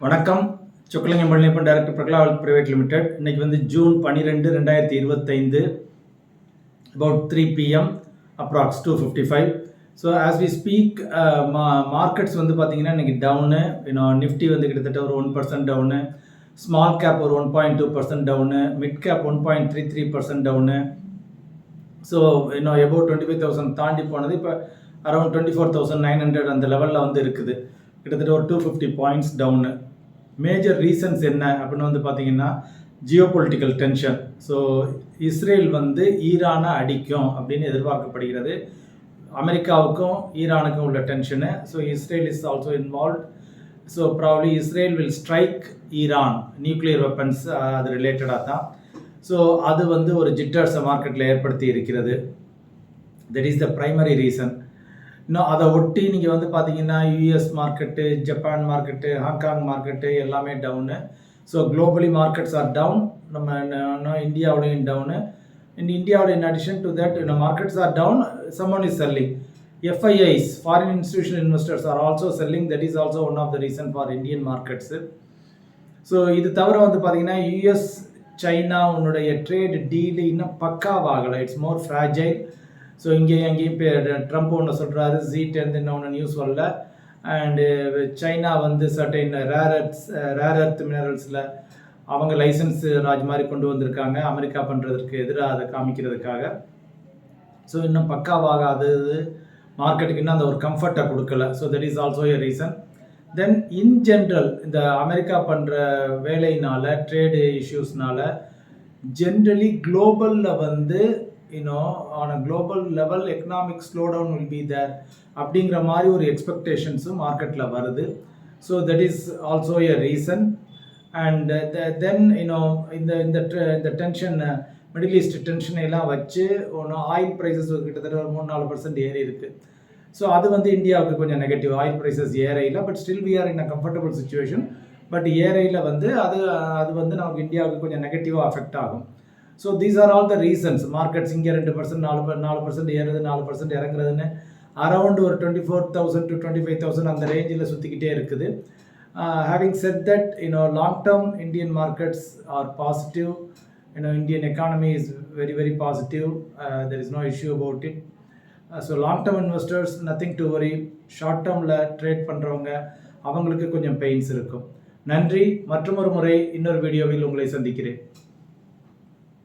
வணக்கம். Chockalingam Palaniappan director Prakala private limited. இன்னைக்கு வந்து ஜூன் பன்னிரெண்டு ரெண்டாயிரத்தி இருபத்தைந்து about three PM approx two fifty five so as we speak மா மார்க்கெட்ஸ் வந்து பார்த்தீங்கன்னா இன்னைக்கு டவுனு இன்னும் நிஃப்டி வந்து கிட்டத்தட்ட ஒரு one percent down small cap ஒரு one point two percent down mid cap one point three three percent down so இன்னும் எபோவ் டுவெண்ட்டி ஃபைவ் தௌசண்ட் தாண்டி போனது இப்போ around twenty four thousand nine hundred அந்த லெவலில் வந்து இருக்குது. கிட்டத்தட்ட ஒரு two fifty points down major reasons என்ன அப்படின்னு வந்து பார்த்தீங்கன்னா geopolitical tension so Israel வந்து ஈரானை அடிக்கும் அப்படின்னு எதிர்பார்க்கப்படுகிறது. அமெரிக்காவுக்கும் ஈரானுக்கும் உள்ள tension so Israel is also involve so probably Israel will strike Iran nuclear weapons அது ரிலேட்டடாக தான் ஸோ அது வந்து ஒரு ஜிட்டர்ஸை மார்க்கெட்டில் ஏற்படுத்தி இருக்கிறது. That is the primary reason இன்னும் அதை ஒட்டி நீங்கள் வந்து பார்த்தீங்கன்னா US market Japan market Hong Kong market எல்லாமே down so globally markets are down நம்ம இன்னும் இந்தியாவோடையும் டவுனு இன் இந்தியாவோட இன் அடிஷன் டு தட் இந்த markets are down someone is selling FIIs foreign institution investors are also selling that is also one of the reason for Indian markets so இது தவிர வந்து பார்த்தீங்கன்னா US China உன்னுடைய trade deal இன்னும் பக்காவாகலை. It's more fragile so இங்கே அங்கேயும் இப்போ ட்ரம்ப் ஒன்று சொல்கிறாரு ஜீட்டேருந்து ஒன்று நியூஸ் வரல. அண்டு சைனா uh, வந்து certain rare earths rare earth மினரல்ஸில் அவங்க லைசன்ஸ் ராஜ் மாதிரி கொண்டு வந்திருக்காங்க. அமெரிக்கா பண்ணுறதுக்கு எதிராக அதை காமிக்கிறதுக்காக. ஸோ இன்னும் பக்காவாக அது மார்க்கெட்டுக்கு இன்னும் அந்த ஒரு கம்ஃபர்ட்டை கொடுக்கல. So that is also a reason then in general இந்த அமெரிக்கா பண்ணுற வேலையினால ட்ரேடு இஷ்யூஸ்னால ஜென்ரலி குளோபலில் வந்து you know on a global level economic slow down will be there அப்படிங்கிற மாதிரி ஒரு எக்ஸ்பெக்டேஷன்ஸும் மார்க்கெட்டில் வருது. So that is also a reason and then you know இந்த இந்த இந்த டென்ஷன் மிடில் ஈஸ்ட் டென்ஷனை எல்லாம் வச்சு ஒன்று ஆயில் ப்ரைஸஸ் கிட்டத்தட்ட ஒரு மூணு நாலு பர்சன்ட் ஏறி இருக்குது ஸோ அது வந்து இந்தியாவுக்கு கொஞ்சம் negative oil prices ஏறையில் but still we are in a comfortable situation but ஏறையில் வந்து அது அது வந்து நமக்கு இந்தியாவுக்கு கொஞ்சம் நெகட்டிவாக அஃபெக்ட் ஆகும். So these are all the reasons markets இங்கே ரெண்டு பர்சன்ட் நாலு நாலு பர்சன்ட் ஏறுது நாலு பர்சன்ட் இறங்குறதுன்னு அரௌண்ட் ஒரு twenty four thousand to twenty five thousand அந்த ரேஞ்சில் சுற்றிக்கிட்டே இருக்குது having said that you know long term Indian markets are positive you know Indian economy is very very positive there is no issue about it so long term investors nothing to worry short டேர்மில் trade பண்ணுறவங்க அவங்களுக்கு கொஞ்சம் pains இருக்கும். நன்றி. மற்றொரு முறை இன்னொரு வீடியோவில் உங்களை சந்திக்கிறேன்.